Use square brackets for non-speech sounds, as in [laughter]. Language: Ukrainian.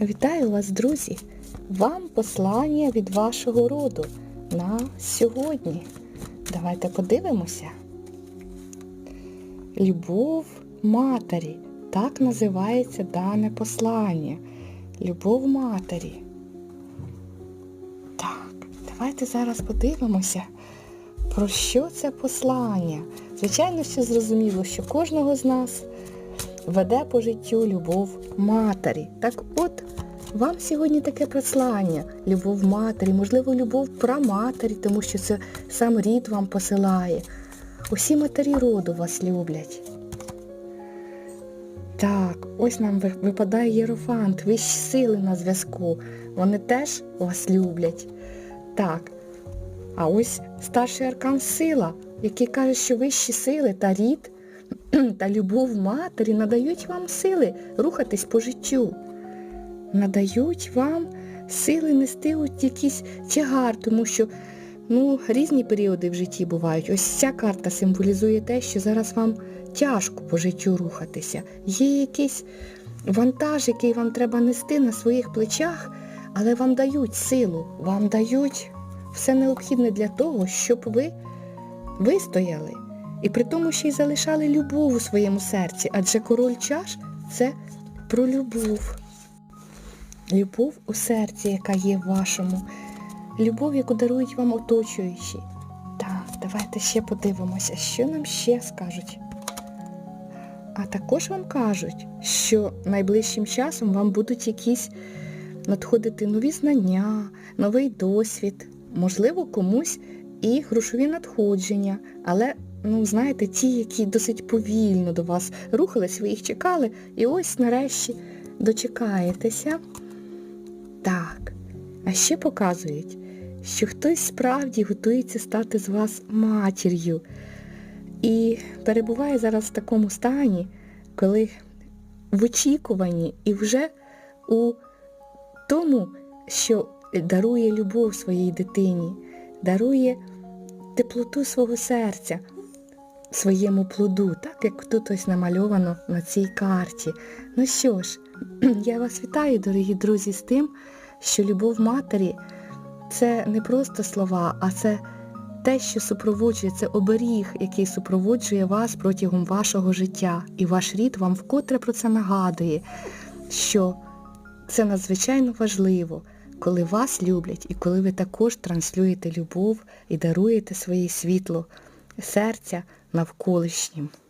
Вітаю вас, друзі! Вам послання від вашого роду на сьогодні. Давайте подивимося. Любов матері. Так називається дане послання. Любов матері. Так, давайте зараз подивимося, про що це послання. Звичайно, що зрозуміло, що кожного з нас веде по життю любов матері. Так от, вам сьогодні таке послання. Любов матері, можливо, любов праматері, тому що це сам рід вам посилає. Усі матері роду вас люблять. Так, ось нам випадає Єрофант, вищі сили на зв'язку. Вони теж вас люблять. Так. А ось старший аркан сила, який каже, що вищі сили та рід [clears throat] та любов матері надають вам сили рухатись по життю. Надають вам сили нести от якийсь тягар, тому що ну, різні періоди в житті бувають. Ось ця карта символізує те, що зараз вам тяжко по життю рухатися. Є якийсь вантаж, який вам треба нести на своїх плечах, але вам дають силу, вам дають все необхідне для того, щоб ви вистояли. І при тому ще й залишали любов у своєму серці, адже король чаш це про любов. Любов у серці, яка є в вашому. Любов, яку дарують вам оточуючі. Так, давайте ще подивимося, що нам ще скажуть. А також вам кажуть, що найближчим часом вам будуть якісь надходити нові знання, новий досвід, можливо, комусь і грошові надходження, але, ну, знаєте, ті, які досить повільно до вас рухались, ви їх чекали, і ось нарешті дочекаєтеся. Так, а ще показують, що хтось справді готується стати з вас матір'ю. І перебуває зараз в такому стані, коли в очікуванні і вже у тому, що дарує любов своїй дитині, дарує теплоту свого серця своєму плоду, так як тут ось намальовано на цій карті. Ну що ж, [clears throat] я вас вітаю, дорогі друзі, з тим, що любов матері це не просто слова, а це те, що супроводжує, це оберіг, який супроводжує вас протягом вашого життя. І ваш рід вам вкотре про це нагадує, що це надзвичайно важливо, коли вас люблять і коли ви також транслюєте любов і даруєте своє світло серця навколишнім.